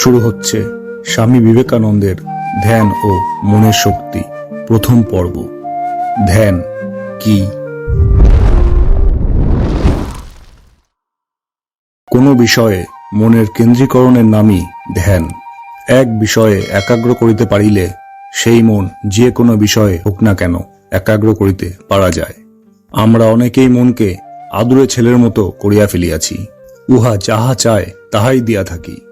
শুরু হচ্ছে স্বামী বিবেকানন্দের ধ্যান ও মনের শক্তি প্রথম পর্ব। ধ্যান কি? কোনো বিষয়ে মনের কেন্দ্রীকরণের নামই ধ্যান। এক বিষয়ে একাগ্র করিতে পারিলে সেই মন যে কোনো বিষয়ে হোক না কেন একাগ্র করিতে পারা যায়। আমরা অনেকেই মনকে আদুরে ছেলের মতো করিয়া ফেলিয়াছি। উহা যাহা চায় তাহাই দিয়া থাকি।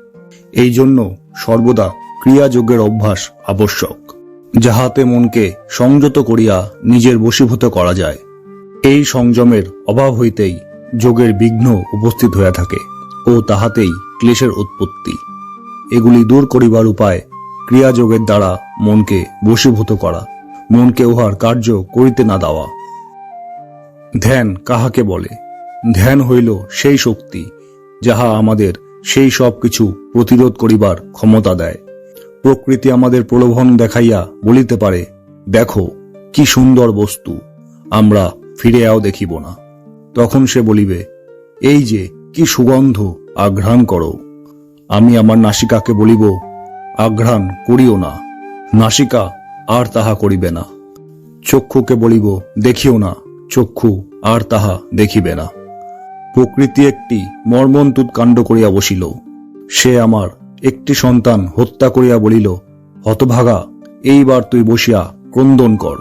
এই জন্য সর্বদা ক্রিয়াযোগের অভ্যাস আবশ্যক, যাহাতে মনকে সংযত করিয়া নিজের বশীভূত করা যায়। এই সংযমের অভাব হইতেই যোগের বিঘ্ন উপস্থিত হইয়া থাকে ও তাহাতেই ক্লেশের উৎপত্তি। এগুলি দূর করিবার উপায় ক্রিয়াযোগের দ্বারা মনকে বশীভূত করা, মনকে উহার কার্য করিতে না দেওয়া। ধ্যান কাহাকে বলে? ধ্যান হইল সেই শক্তি, যাহা আমাদের সেই সব কিছু প্রতিরোধ করিবার ক্ষমতা দেয়। প্রকৃতি আমাদের প্রলোভন দেখাইয়া বলিতে পারে, দেখো, কি সুন্দর বস্তু, আমরা ফিরেও দেখিব না। তখন সে বলিবে, এই যে, কি সুগন্ধ, আঘ্রাণ করো। আমি আমার নাসিকাকে বলিব, আঘ্রাণ করিও না, নাসিকা আর তাহা করিবে না। চক্ষুকে বলিব, দেখিও না, চক্ষু আর তাহা দেখিবে না। প্রকৃতি একটি মর্মন্তুত কাণ্ড করিয়া বসিল। সে আমার একটি সন্তান হত্যা করিয়া বলিল, হতভাগা, এইবার তুই বসিয়া ক্রন্দন কর,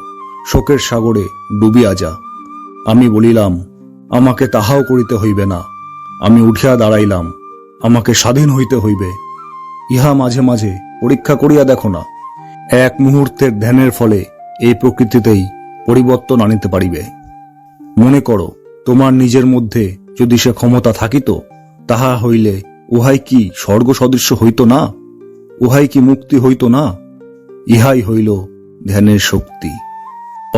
শোকের সাগরে ডুবিয়া যা। আমি বলিলাম, আমাকে তাহাও করিতে হইবে না। আমি উঠিয়া দাঁড়াইলাম, আমাকে স্বাধীন হইতে হইবে। ইহা মাঝে মাঝে পরীক্ষা করিয়া দেখো না। এক মুহূর্তের ধ্যানের ফলে এই প্রকৃতিতেই পরিবর্তন আনিতে পারিবে। মনে করো, তোমার নিজের মধ্যে যদি সে ক্ষমতা থাকিত, তাহা হইলে উহাই কি স্বর্গ সদৃশ্য হইত না? উহাই কি মুক্তি হইত না? ইহাই হইল ধ্যানের শক্তি।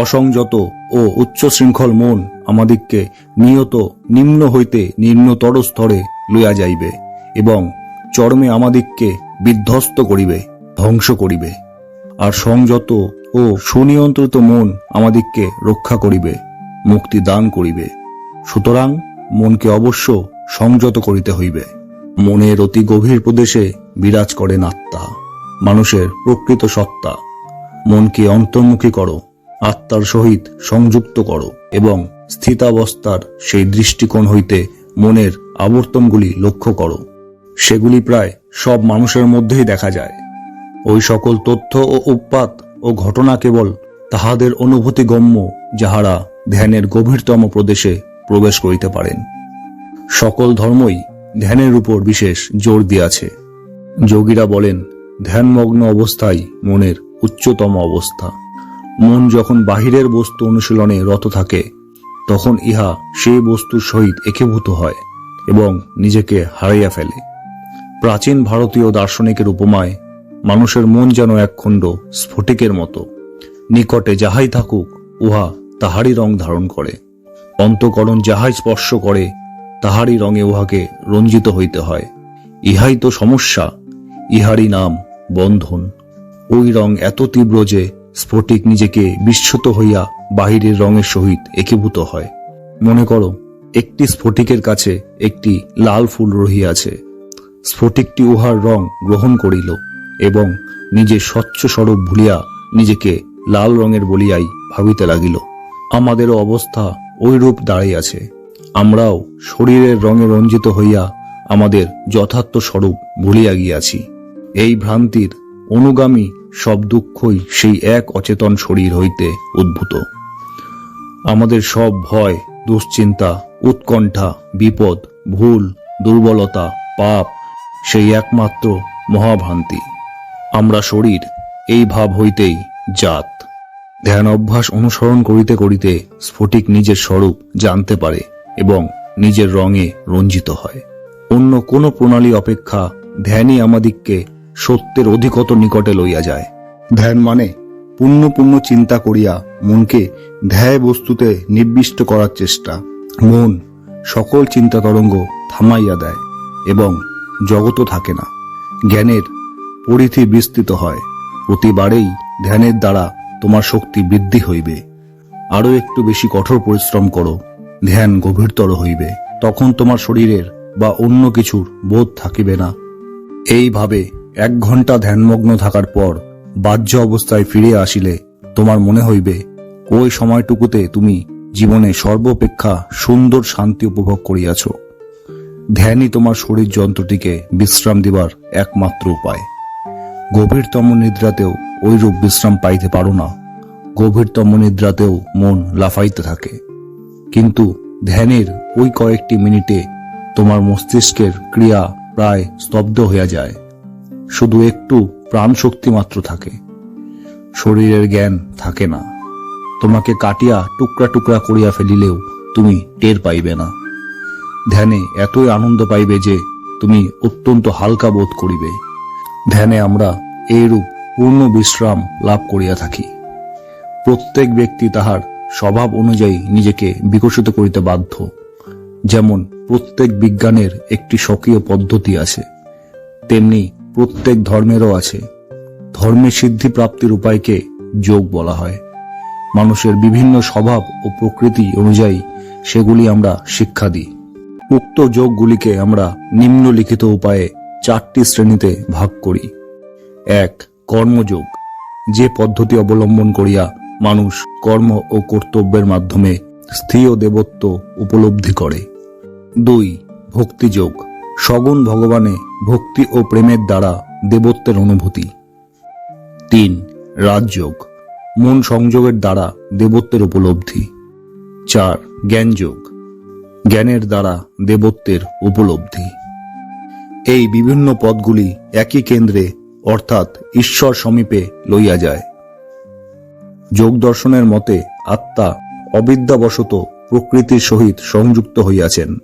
অসংযত ও উচ্চ শৃঙ্খল মন আমাদিগকে নিয়ত নিম্ন হইতে নিম্নতর স্তরে লইয়া যাইবে এবং চরমে আমাদিগকে বিধ্বস্ত করিবে, ধ্বংস করিবে। আর সংযত ও সুনিয়ন্ত্রিত মন আমাদিগকে রক্ষা করিবে, মুক্তি দান করিবে। সুতরাং মনকে অবশ্য সংযত করিতে হইবে। মনের অতি গভীর প্রদেশে বিরাজ করেন আত্মা মানুষের প্রকৃত সত্তা। মনকে অন্তর্মুখী করো, আত্মার সহিত সংযুক্ত করো এবং স্থিতাবস্থার সেই দৃষ্টিকোণ হইতে মনের আবর্তনগুলি লক্ষ্য করো। সেগুলি প্রায় সব মানুষের মধ্যেই দেখা যায়। ওই সকল তথ্য ও উৎপাত ও ঘটনা কেবল তাহাদের অনুভূতি গম্য যাহারা ধ্যানের গভীরতম প্রদেশে প্রবেশ করিতে পারেন। সকল ধর্মই ধ্যানের উপর বিশেষ জোর দিয়াছে। যোগীরা বলেন, ধ্যানমগ্ন অবস্থাই মনের উচ্চতম অবস্থা। মন যখন বাহিরের বস্তু অনুশীলনে রত থাকে, তখন ইহা সেই বস্তুর সহিত একীভূত হয় এবং নিজেকে হারাইয়া ফেলে। প্রাচীন ভারতীয় দার্শনিকের উপমায়, মানুষের মন যেন একখণ্ড স্ফটিকের মতো। নিকটে যাহাই থাকুক, উহা তাহারই রং ধারণ করে। অন্তকরণ যাহাই স্পর্শ করে, তাহারই রঙে উহাকে রঞ্জিত হইতে হয়। ইহাই তো সমস্যা, ইহারই নাম বন্ধন। ওই রং এত তীব্র যে স্ফটিক নিজেকে বিস্মিত হইয়া বাহিরের রঙের সহিত একীভূত হয়। মনে করো, একটি স্ফটিকের কাছে একটি লাল ফুল রহিয়াছে। স্ফটিকটি উহার রং গ্রহণ করিল এবং নিজের স্বচ্ছ স্বরূপ ভুলিয়া নিজেকে লাল রঙের বলিয়াই ভাবিতে লাগিল। আমাদেরও অবস্থা ওই রূপ দাঁড়াইয়াছে আমরাও শরীরের রঙে রঞ্জিত হইয়া আমাদের যথার্থ স্বরূপ ভুলিয়া গিয়াছি। এই ভ্রান্তির অনুগামী সব দুঃখই সেই এক অচেতন শরীর হইতে উদ্ভূত। আমাদের সব ভয়, দুশ্চিন্তা, উৎকণ্ঠা, বিপদ, ভুল, দুর্বলতা, পাপ, সেই একমাত্র মহাভ্রান্তি। আমরা শরীর, এই ভাব হইতেই জাত। ধ্যান অভ্যাস অনুসরণ করিতে করিতে স্ফটিক নিজের স্বরূপ জানতে পারে এবং নিজের রঙে রঞ্জিত হয়। অন্য কোন প্রণালী অপেক্ষা ধ্যানই আমাদিগকে সত্যের অধিকতর নিকটে লইয়া যায়। ধ্যান মানে পূর্ণ চিন্তা করিয়া মনকে ধ্যায় বস্তুতে নির্বিষ্ট করার চেষ্টা। মন সকল চিন্তা তরঙ্গ থামাইয়া দেয় এবং জগতও থাকে না। জ্ঞানের পরিধি বিস্তৃত হয়। প্রতিবারেই ধ্যানের দ্বারা তোমার শক্তি বৃদ্ধি হইবে। আরও একটু বেশি কঠোর পরিশ্রম করো, ধ্যান গভীরতর হইবে। তখন তোমার শরীরের বা অন্য কিছুর বোধ থাকিবে না। এইভাবে এক ঘণ্টা ধ্যানমগ্ন থাকার পর বাহ্য অবস্থায় ফিরে আসিলে তোমার মনে হইবে, ওই সময়টুকুতে তুমি জীবনে সর্বাপেক্ষা সুন্দর শান্তি উপভোগ করিয়াছ। ধ্যানই তোমার শরীর যন্ত্রটিকে বিশ্রাম দিবার একমাত্র উপায়। গভীরতম নিদ্রাতেও ওইরূপ বিশ্রাম পাইতে পারো না। গভীরতম নিদ্রাতেও মন লাফাইতে থাকে। কিন্তু ধ্যানের ওই কয়েকটি মিনিটে তোমার মস্তিষ্কের ক্রিয়া প্রায় স্তব্ধ হইয়া যায়। শুধু একটু প্রাণ শক্তি মাত্র থাকে। শরীরের জ্ঞান থাকে না। তোমাকে কাটিয়া টুকরা টুকরা করিয়া ফেলিলেও তুমি টের পাইবে না। ধ্যানে এতই আনন্দ পাইবে যে তুমি অত্যন্ত হালকা বোধ করিবে। ধ্যানে আমরা এইরূপ পূর্ণ বিশ্রাম লাভ করিয়া থাকি। প্রত্যেক ব্যক্তি তাহার স্বভাব অনুযায়ী নিজেকে বিকশিত করিতে বাধ্য। যেমন প্রত্যেক বিজ্ঞানের একটি স্বকীয় পদ্ধতি আছে, তেমনি প্রত্যেক ধর্মেরও আছে। ধর্মে সিদ্ধি প্রাপ্তির উপায়কে যোগ বলা হয়। মানুষের বিভিন্ন স্বভাব ও প্রকৃতি অনুযায়ী সেগুলি আমরা শিক্ষা দিই। উক্ত যোগগুলিকে আমরা নিম্নলিখিত উপায়ে চারটি শ্রেণীতে ভাগ করি। এক, কর্মযোগ। যে পদ্ধতি অবলম্বন করিয়া মানুষ কর্ম ও কর্তব্যের মাধ্যমে স্থির দেবত্ব উপলব্ধি করে। দুই, ভক্তিযোগ। সগুণ ভগবানে ভক্তি ও প্রেমের দ্বারা দেবত্বের অনুভূতি। তিন, রাজযোগ। মন সংযোগের দ্বারা দেবত্বের উপলব্ধি। চার, জ্ঞানযোগ। জ্ঞানের দ্বারা দেবত্বের উপলব্ধি। এই বিভিন্ন পদগুলি একই কেন্দ্রে, অর্থাৎ ঈশ্বর সমীপে লইয়া যায়। যোগ দর্শনের মতে আত্মা অবিদ্যাবশত প্রকৃতির সহিত সংযুক্ত হইয়াছেন।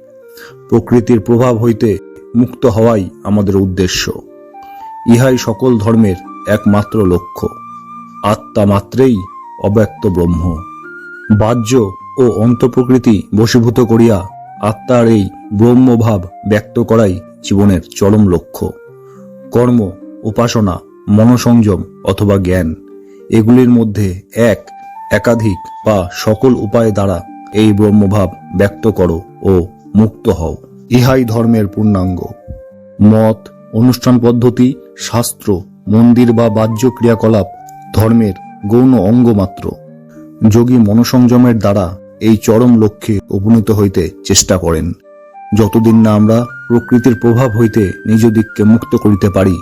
প্রকৃতির প্রভাব হইতে মুক্ত হওয়াই আমাদের উদ্দেশ্য। ইহাই সকল ধর্মের একমাত্র লক্ষ্য। আত্মা মাত্রেই অব্যক্ত ব্রহ্ম। বাহ্য ও অন্তঃপ্রকৃতি বশীভূত করিয়া আত্মার এই ব্রহ্মভাব ব্যক্ত করাই জীবনের চরম লক্ষ্য। কর্ম, উপাসনা, মনসংযম অথবা জ্ঞান, এগুলির মধ্যে এক, একাধিক বা সকল উপায় দ্বারা এই ব্রহ্মভাব ব্যক্ত করো ও মুক্ত হও। ইহাই ধর্মের পূর্ণাঙ্গ। মত, অনুষ্ঠান পদ্ধতি, শাস্ত্র, মন্দির বা বাহ্য ক্রিয়াকলাপ ধর্মের গৌণ অঙ্গ মাত্র। যোগী মনসংযমের দ্বারা এই চরম লক্ষ্যে উপনীত হইতে চেষ্টা করেন। যতদিন না আমরা প্রকৃতির প্রভাব হইতে নিজ দিককে মুক্ত করিতে পারি,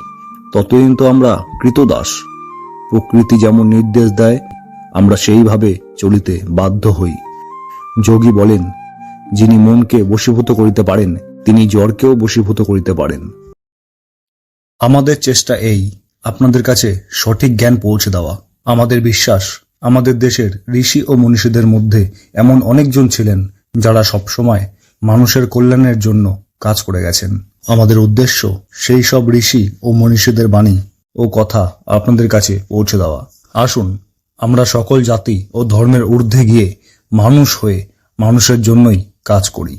ততদিন তো আমরা কৃতদাস। প্রকৃতি যেমন নির্দেশ দেয়, আমরা সেইভাবে চলিতে বাধ্য হই। যোগী বলেন, যিনি মনকে বশীভূত করিতে পারেন, তিনি জ্বরকেও বশীভূত করিতে পারেন। আমাদের চেষ্টা এই, আপনাদের কাছে সঠিক জ্ঞান পৌঁছে দেওয়া। আমাদের বিশ্বাস, আমাদের দেশের ঋষি ও মনীষীদের মধ্যে এমন অনেকজন ছিলেন, যারা সবসময় মানুষের কল্যাণের জন্য কাজ করে গেছেন। আমাদের উদ্দেশ্য সেই সব ঋষি ও মনীষীদের বাণী ও কথা আপনাদের কাছে পৌঁছে দেওয়া। আসুন, আমরা সকল জাতি ও ধর্মের ঊর্ধ্বে গিয়ে মানুষ হয়ে মানুষের জন্যই কাজ করি।